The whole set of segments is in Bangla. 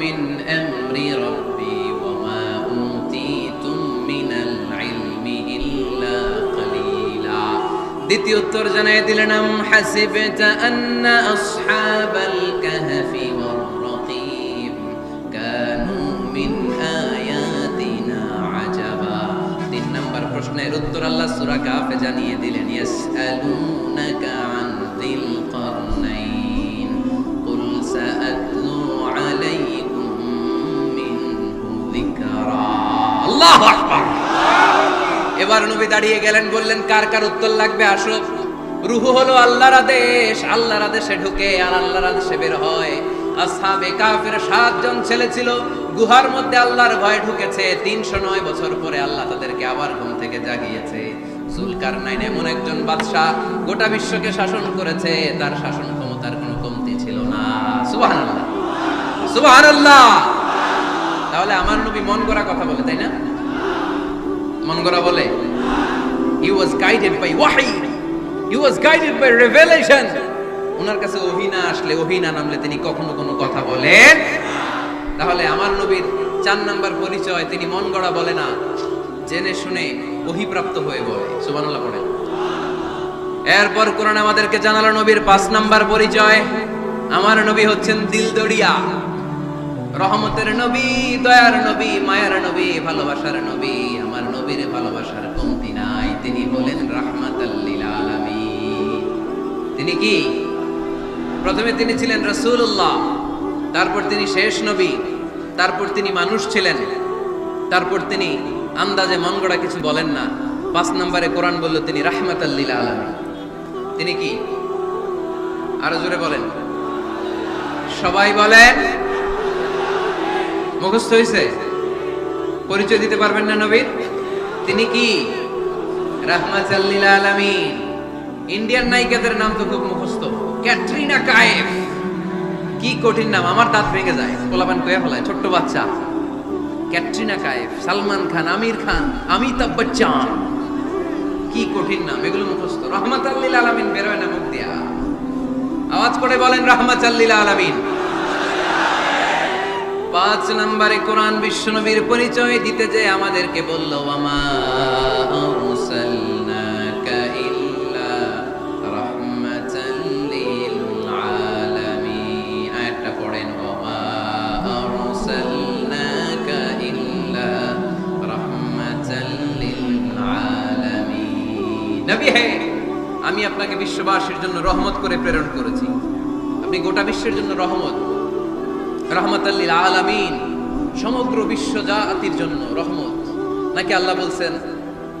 من أمر ربي وما أوتيتم من العلم إلا قليلا দ্বিতীয় উত্তর জানাই দিলেন আম হাসিবতা আন্না আসহাবাল কাহফি ওয়ার রকিম কানু মিন আয়াতিনা আজাবা তিন নাম্বার প্রশ্নের উত্তর আল্লাহ সূরা কাফে জানিয়ে দিলেন ইয়াসআলুনাকা সাহাবি দাঁড়িয়ে গেলেন, বললেন, কার কার উত্তর লাগবে? আসো রুহু হলো আল্লাহর আদেশ। আল্লাহর আদেশে ঢুকে আর আল্লাহর আদেশে বের হয়। আসহাবে কাফের সাতজন ছেলে ছিল। গুহার মধ্যে আল্লাহর ভয় ঢুকেছে। তিনশো নয় বছর পরে আল্লাহ তাদেরকে আবার ঘুম থেকে জাগিয়েছে। জুলকার নাইন এমন একজন বাদশাহ গোটা বিশ্বকে শাসন করেছে। তার শাসন ক্ষমতার কোনো কমতি ছিল না। সুবাহ আল্লাহ সুবাহ আল্লাহ তাহলে আমার নবী মন করা কথা বলে, তাই না? মন করা বলে? হি ওয়াজ গাইডেড বাই ওয়াহি he was guided by revelation ওনার কাছে ওহী না আসলে ওহী না নামলে তিনি কখনো কোনো কথা বলেন? তাহলে আমার নবীর চার নাম্বার পরিচয় তিনি মন গড়া বলে না, জেনে শুনে ওহিপ্রাপ্ত হয়ে বলে। সুবহানাল্লাহ পড়ে এরপর কোরআন আমাদেরকে জানালো নবীর পাঁচ নাম্বার পরিচয়। আমার নবী হচ্ছেন দিলদড়িয়া রহমতের নবী, দয়ার নবী, মায়ার নবী, ভালোবাসার নবী, আমার নবীর ভালোবাসার তিনি কি? প্রথমে তিনি ছিলেন রাসূলুল্লাহ, তারপর তিনি শেষ নবী, তারপর তিনি মানুষ ছিলেন, তারপর তিনি আন্দাজে মনগড়া কিছু বলেন না। পাঁচ নম্বরে কোরআন বলল, তিনি রাহমাতাল্লিল আলামিন। তিনি কি? আরও জোরে বলেন। সবাই বলেন। মুখস্থ হয়েছে পরিচয় দিতে পারবেন না নবীর? তিনি কি? রাহমাতাল্লিল আলামিন। ইন্ডিয়ান নায়িকাদের নাম তো খুব মুখস্থ। ক্যাটরিনা কায়েফ। কি কঠিন নাম, আমার দাঁত ভেঙে যায়। পোলাপান কয়ে ফেলায়, ছোট্ট বাচ্চা। ক্যাটরিনা কায়েফ, সালমান খান, আমির খান, অমিতাভ বচ্চন। কি কঠিন নাম, এগুলো মুখস্থ। রহমাত আল্লিল আলামিন বেরোয় না মুখ দিয়া। আওয়াজ করে বলেন, রহমাত আল্লিল আলামিন। পাঁচ নম্বরে কোরআন বিশ্বনবীর পরিচয় দিতে যে আমাদেরকে বলল আমা আরসালনাকা আমি আপনাকে বিশ্ববাসীর জন্য রহমত করে প্রেরণ করেছি। আপনি গোটা বিশ্বের জন্য রহমত। রহমতাল্লিল আলামিন। সমগ্র বিশ্ব জাতির জন্য রহমত। নাকি আল্লাহ বলছেন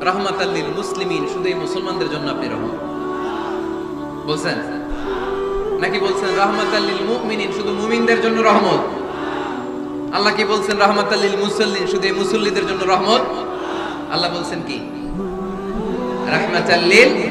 রহমতাল্লিল মুসলিমিন, শুধু এই মুসলমানদের জন্য আপনি রহমত? বলছেন? নাকি বলছেন রহমতাল্লিল মুমিনিন, শুধু মুমিনদের জন্য রহমত? আল্লাহ কি বলছেন রহমতাল্লিল মুসল্লিন, শুধু এই মুসল্লিদের জন্য রহমত? আল্লাহ বলছেন কি? রহমতাল্লিল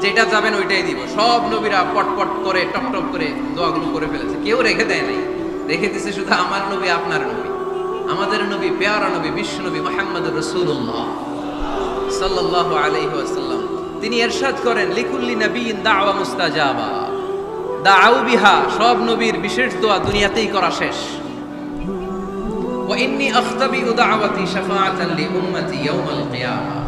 যেটা যাবেন ওইটাই দিব। সব নবীরা পটপট করে, টপ টপ করে দোয়াগুলো করে ফেলেছে। কেউ রেখে দেয় নাই। রেখে দিছে শুধু আমার নবী, আপনার নবী। আমাদের নবী, পেয়ারা নবী, বিশ্ব নবী মোহাম্মদ রসুল্লাহ সাল্লাল্লাহু আলাইহি ওয়াসাল্লাম। তিনি এরশাদ করেন, লিকুল্লি নবীন দাওয়া মুস্তাজাবা। দাআউ বিহা, সব নবীর বিশেষ দোয়া দুনিয়াতেই করা শেষ। আখতাবিউ দাওয়াতি শাফাআতান লি উম্মতি ইয়াউমাল কিয়ামা।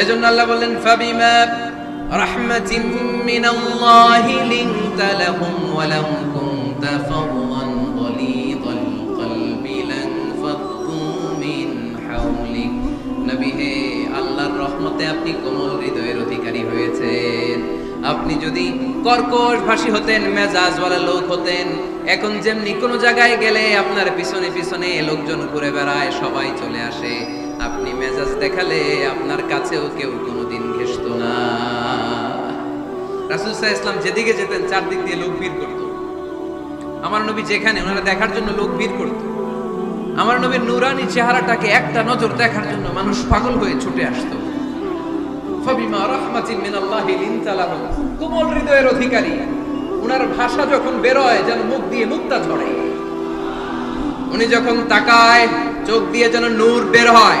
এজন্য আল্লাহ বললেন, ফাবিমা রাহমাতিম মিনাল্লাহি লিনতা লাহুম ওয়া লাম কুনতা ফাদদান গলিদাল কলবি লানফাদ্দু মিন হাওলিক। নবী হে, আল্লাহর রহমতে আপনি কোমল হৃদয়ের অধিকারী হয়েছেন। আপনি যদি কর্কশ ভাষী হতেন, মেজাজওয়ালা লোক হতেন, এখন যেমনি কোনো জায়গায় গেলে আপনার পিছনে পিছনে লোকজন ঘুরে বেড়ায়, সবাই চলে আসে। আপনি মেজাজ দেখালে আপনার কাছেও কেউ কোনোদিন ঘেসত না। রাসুল সাহা ইসলাম যেদিকে যেতেন, চারদিক দিয়ে লোক ভিড় করত। আমার নবী যেখানে, ওনারা দেখার জন্য লোক ভিড় করত। আমার নবীর নুরানি চেহারাটাকে একটা নজর দেখার জন্য মানুষ পাগল হয়ে ছুটে আসতো। ফাবিমা রাহমাতিন মিনাল্লাহি লিনতা লাহুম কোমল হৃদয়ের অধিকারী। উনার ভাষা যখন বেরোয় যেন মুখ দিয়ে মুক্তা ঝরে। উনি যখন তাকায়, চোখ দিয়ে যেন নূর বের হয়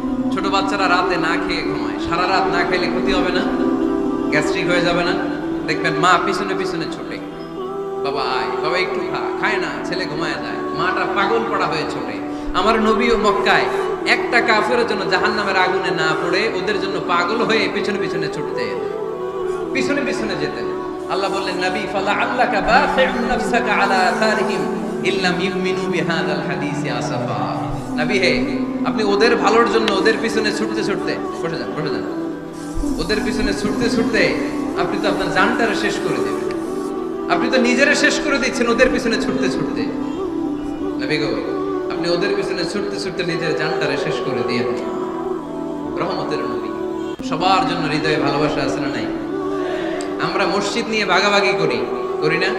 ছোট বাচ্চারা রাতে না খেয়ে ঘুমায়। সারা রাত না খেলে ক্ষতি হবে না। গ্যাস্ট্রিক হয়ে যাবে না। দেখবেন মা পিছনে পিছনে ছোটে। বাবা আয়, বাবা একটু খা, খায় না, ছেলে ঘুমায় যায়। মাটা পাগল পড়া হয়ে ছোটে। আমার নবী ও মক্কায় একটা কাফের জন্য জাহান নামের আগুনে না পড়ে, ওদের জন্য পাগল হয়ে পিছনে পিছনে ছুটতে পিছনে পিছনে যেতেন। আল্লাহ বললেন, নবী, ফালা আল্লাকা বাখিউন নাফসাকা আলা আথারিহিম ইল্লাম ইউমিনু বিহাদাল হাদিসি আসাফা। নবী হে আপনি ওদের ভালোর জন্য, ওদের পিছনে ছুটতে ছুটতে, বসে যান বসে যান। ওদের পিছনে ছুটতে ছুটতে আপনি তো আপনার জানটারে শেষ করে দেবেন। আপনি তো নিজেরে শেষ করে দিচ্ছেন ওদের পিছনে ছুটতে ছুটতে। আপনি ওদের পিছনে ছুটতে ছুটতে নিজের জানটারে শেষ করে দিয়ে রহমতের নবী। সবার জন্য হৃদয়ে ভালোবাসা আছে না নাই? আমরা মসজিদ নিয়ে ভাগাভাগি করি করি না?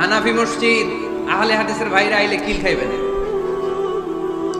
হানাফি মসজিদ, আহলে হাদিসের ভাইরা আইলে কিল খাইবে না।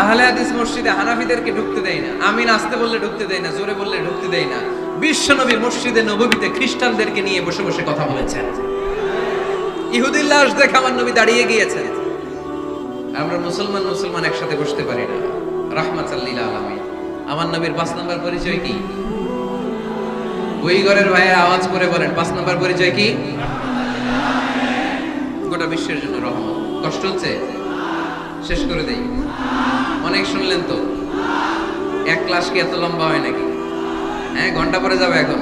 আহলে হাদিস মসজিদে হানাফিদেরকে ঢুকতে দেই না আমি নাচতে বললে ঢুকতে দেই না, জোরে বললে ঢুকতে দেই না। বিশ্বনবী মসজিদে নববীতে খ্রিস্টানদেরকে নিয়ে বসে বসে কথা বলেছেন। ইহুদির লাশ দেখে আমার নবী দাঁড়িয়ে গিয়েছেন। আমরা মুসলমান মুসলমান একসাথে বসতে পারি না। রাহমাত আলামিন। আমার নবীর পাঁচ নম্বর পরিচয় কি? ওই ঘরের ভাইয়ের আওয়াজ করে বলেন, পাঁচ নম্বর পরিচয় কি? গোটা বিশ্বের জন্য রহমত। কষ্ট হচ্ছে? শেষ করে দেই। অনেক শুনলেন তো? এক ক্লাস কি এত লম্বা হয় নাকি? হ্যাঁ ঘণ্টা পরে যাবে এখন।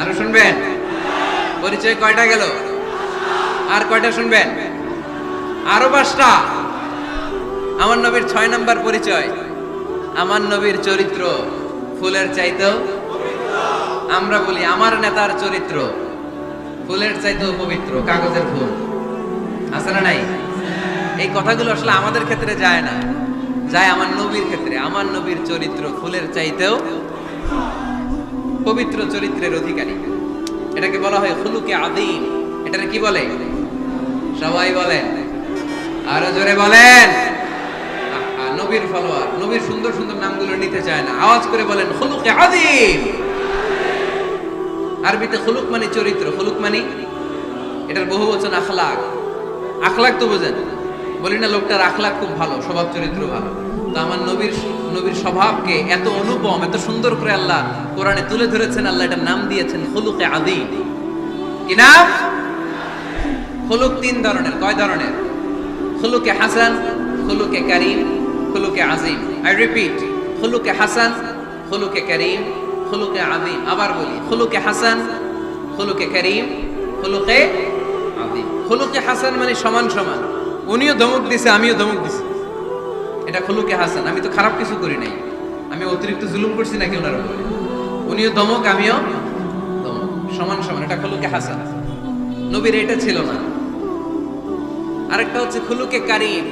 আরও শুনবেন? পরিচয় কয়টা গেল? আর কয়টা শুনবেন? আরও পাঁচটা? আমার নবীর ছয় নাম্বার পরিচয়। আমার নবীর চরিত্র ফুলের চাইতেও আমরা বলি আমার নেতার চরিত্র ফুলের চাইতেও পবিত্র, কাগজের ফুল। আছে না নাই? এই কথাগুলো আসলে আমাদের ক্ষেত্রে যায় না। যায় আমার নবীর ক্ষেত্রে। আমার নবীর চরিত্র ফুলের চাইতেও পবিত্র চরিত্রের অধিকারী। এটাকে বলা হয় ফুলুকে আদিম এটাকে কি বলে? সবাই বলেন আরও জোরে বলেন। নবীর ফলোয়ার। নবীর সুন্দর সুন্দর নামগুলো নিতে চায় না। আওয়াজ করে বলেন, খুলুকে আদিম আরবিতে খুলুক মানে চরিত্র। খুলুক মানে এটার বহু বচন আখলাক। আখলাক তো বোঝেন। বলি না, লোকটার আখলাক খুব ভালো স্বভাব চরিত্র ভালো। তো আমার নবীর নবীর স্বভাবকে এত অনুপম, এত সুন্দর করে আল্লাহ কোরআনে তুলে ধরেছেন, আল্লাহ এটার নাম দিয়েছেন হলুকে আদি কি নাম? খুলুক তিন ধরনের, কয় ধরনের? হলুকে হাসান, খুলুকে করিম হলুকে আজিম। আই রিপিট খুলুকে হাসান, খুলুকে করিম, খুলুকে আজিম। আবার বলি, খুলুকে হাসান, খুলুকে করিম, খুলুকে আজিম খুলুকে হাসান মানে সমান সমান। উনিও ধমক দিছে, আমিও ধমক দিছি। এটা খুলুকে হাসান, আমি তো খারাপ কিছু করি নাই। আমি অতিরিক্ত জুলুম করছি নাকি ওনার উপরে? উনিও দমক, আমিও দমক। সমান সমান, এটা খুলুকে হাসান। নবীর এটা ছিল না। আরেকটা হচ্ছে খুলুকে কারিম।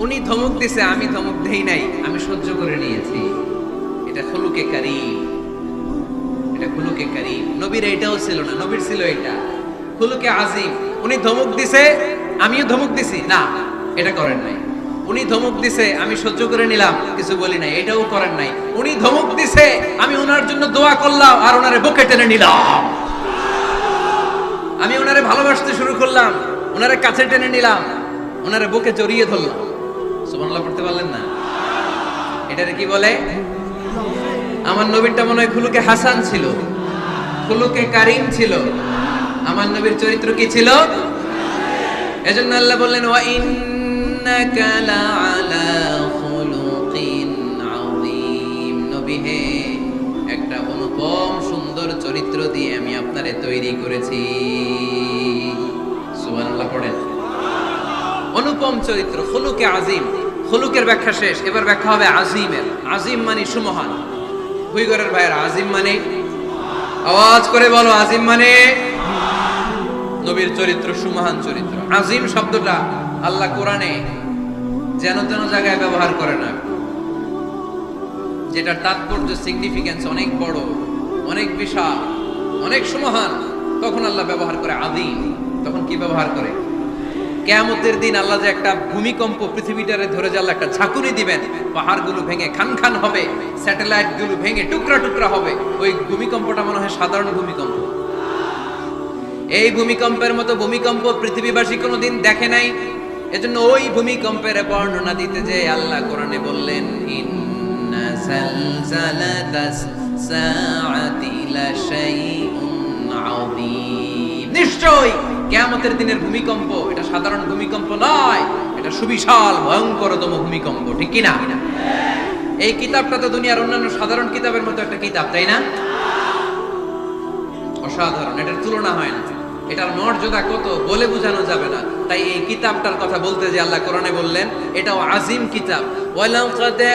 উনি ধমক দিছে, আমি ধমক দেই নাই, আমি সহ্য করে নিয়েছি। এটা খুলুকে কারিম। এটা খুলুকে কারিম। নবীর এটাও ছিল না, নবীর ছিল এটা। খুলুকে আজিম। উনি ধমক দিছে, আমিও ধমক দিছি। না, এটা করেন নাই। উনি ধমক দিছে, আমি সহ্য করে নিলাম, কিছু বলি নাই, এটাও করেন নাই। উনি ধমক দিছে, আমি ওনার জন্য দোয়া করলাম আর ওনারে বুকে টেনে নিলাম। আমি ওনারে ভালোবাসতে শুরু করলাম, ওনারে কাছে টেনে নিলাম, ওনারে বুকে জড়িয়ে ধরলাম। সুবহানাল্লাহ, পড়তে পারলেন না? এটারে কি বলে? আমার নবীরটা মনে হয় খুলুকে হাসান ছিল, খুলুকে কারিম ছিল। আমার নবীর চরিত্র কি ছিল? এজন্য আল্লাহ বললেন, ওয়া ইন্নাকা লাআলা খুলুকিন আযীম নবী হে, একটা অনুপম সুন্দর চরিত্র দিয়ে আমি আপনারে তৈরি করেছি। সুবহানাল্লাহ পড়েন। অনুপম চরিত্র, খুলুকে আজিম। খুলুকের ব্যাখ্যা শেষ, এবার ব্যাখ্যা হবে আজিমের। আজিম মানে সুমহান। হুইগরের ভাইয়ের আজিম মানে? আওয়াজ করে বলো, আজিম মানে? নবীর চরিত্র সুমহান চরিত্র। আজিম শব্দটা আল্লাহ কোরআনে যেন তেন জায়গায় ব্যবহার করে না। যেটা তাৎপর্য সিগনিফিকেন্স অনেক বড়, অনেক বিশাল, অনেক সুমহান, তখন আল্লাহ ব্যবহার করে আদিম তখন কি ব্যবহার করে? কেয়ামতের দিন আল্লাহ যে একটা ভূমিকম্প পৃথিবীটারে ধরে যে একটা ঝাঁকুনি দিবেন, পাহাড়গুলো ভেঙে খান খান হবে স্যাটেলাইটগুলো ভেঙে টুকরা টুকরা হবে, ওই ভূমিকম্পটা মনে হয় সাধারণ ভূমিকম্প। এই ভূমিকম্পের মতো ভূমিকম্প পৃথিবীবাসী কোনোদিন দেখে নাই এজন্য ওই ভূমিকম্পের বর্ণনা দিতে যে আল্লাহ কোরআনে বললেন, ইন্না সালসালাতাস সাআতি লাশাইউন আযীম। নিশ্চয় কিয়ামতের দিনের ভূমিকম্প এটা সাধারণ ভূমিকম্প নয়, এটা সুবিশাল, ভয়ঙ্করতম ভূমিকম্প, ঠিক কি না এই কিতাবটা তো দুনিয়ার অন্যান্য সাধারণ কিতাবের মতো একটা কিতাব, তাই না? অসাধারণ, এটার তুলনা হয় না। এটার মর্যাদা কত বলে বোঝানো যাবে না। তাই এই কিতাবটার কথা বলতে যে আল্লাহ কোরআনে বললেন, এটাও আজিম কিতাব। ওয়াল কুরআনাল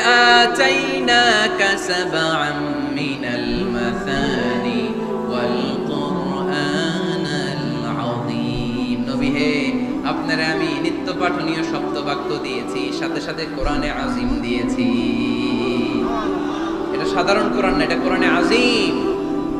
আযীম। নবী হে, আপনারে আমি নিত্য পাঠনীয় শব্দ বাক্য দিয়েছি, সাথে সাথে কোরআনে আজিম দিয়েছি। এটা সাধারণ কোরআন না, এটা কোরআনে আজিম।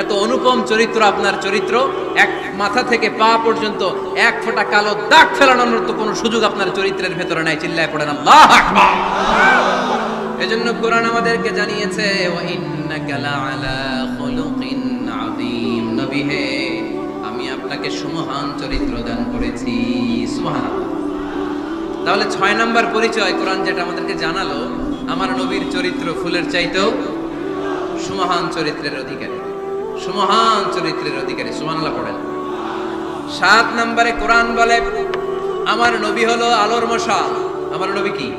এত অনুপম চরিত্র আপনার চরিত্র, এক মাথা থেকে পা পর্যন্ত এক ফোঁটা কালো দাগ ফেলানোর তো কোনো সুযোগ আপনার চরিত্রের ভেতরে নাই। চিল্লায় পড়েন আল্লাহ এজন্য কোরআন আমাদেরকে জানিয়েছে আমি আপনাকে সুমহান চরিত্র দান করেছি। সুবহানাল্লাহ। তাহলে ছয় নাম্বার পরিচয় কোরআন যেটা আমাদেরকে জানালো, আমার নবীর চরিত্র ফুলের চাইতেও সুমহান চরিত্রের অধিকারী। সুমহান চরিত্রের অধিকারী সুমানাল্লাহ পড়েন। সাত নম্বরে কোরআন বলে, আমার নবী হলো আলোর মশাল। আমার নবী কি?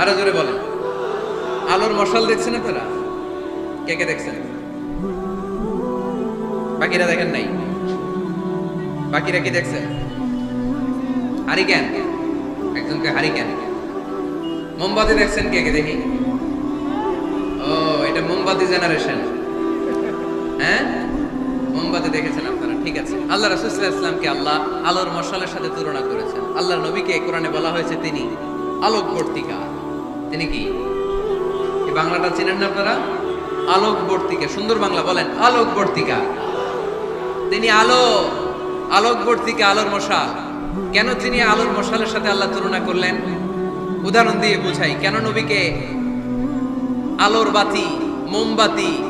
আরও জোরে বলেন। আলোর মশাল দেখছেন আপনারা? কে কে দেখছেন? বাকিরা দেখেন নাই? বাকিরা কি দেখছেন? হারিকেন। একজনকে হারি হারিকেন। মোমবাতি দেখছেন কে কে দেখি? ও, এটা মোমবাতি জেনারেশন হ্যাঁ? মোমবাতি দেখেছেন আপনারা? ঠিক আছে। আল্লাহ ইসলামকে আল্লাহ আলোর মশালের সাথে তুলনা করেছেন। আল্লাহর নবীকে কোরআনে বলা হয়েছে তিনি আলোকবর্তিকা। তিনি কি? বাংলাটা চিনেন না আপনারা? আলোকবর্তিকা। সুন্দর বাংলা বলেন, আলোকবর্তিকা। তিনি আলো, আলোকবর্তীকে, আলোর কেন তিনি আলোর মশালের সাথে আল্লাহ তুলনা করলেন? উদাহরণ দিয়ে বুঝাই, কেন নবীকে আলোর বাতি, মোমবাতি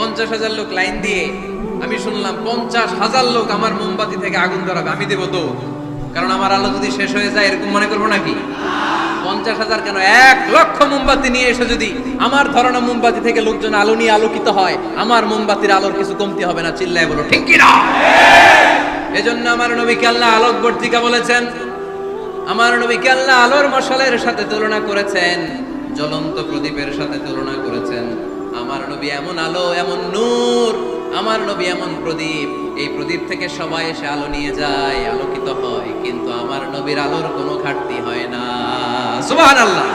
পঞ্চাশ হাজার লোক লাইন দিয়ে আমি শুনলাম পঞ্চাশ হাজার লোক আমার মোমবাতি থেকে আগুন ধরাবে, আমি দেবো তো। কারণ আমার আলো যদি শেষ হয়ে যায়, এরকম মনে করব নাকি? পঞ্চাশ হাজার কেন? এক লক্ষ মোমবাতি নিয়ে এসে যদি আমার ধরনের মোমবাতি থেকে লোকজন আলো নিয়ে আলোকিত হয়, আমার মোমবাতির আলোর কিছু কমতি হবে না, চিল্লায় বলো, ঠিক কিনা? এজন্য আমার নবীকে আল্লাহ আলোক বর্তিকা বলেছেন, আমার নবীকে আল্লাহ আলোর মশালের সাথে তুলনা করেছেন, জ্বলন্ত প্রদীপের সাথে তুলনা করেছেন। নবী এমন আলো, এমন নূর, আমার নবী এমন প্রদীপ। এই প্রদীপ থেকে সবাই এসে আলো নিয়ে যায়, আলোকিত হয়, কিন্তু আমার নবীর আলোর কোনো ঘাটতি হয় না। সুবহানাল্লাহ।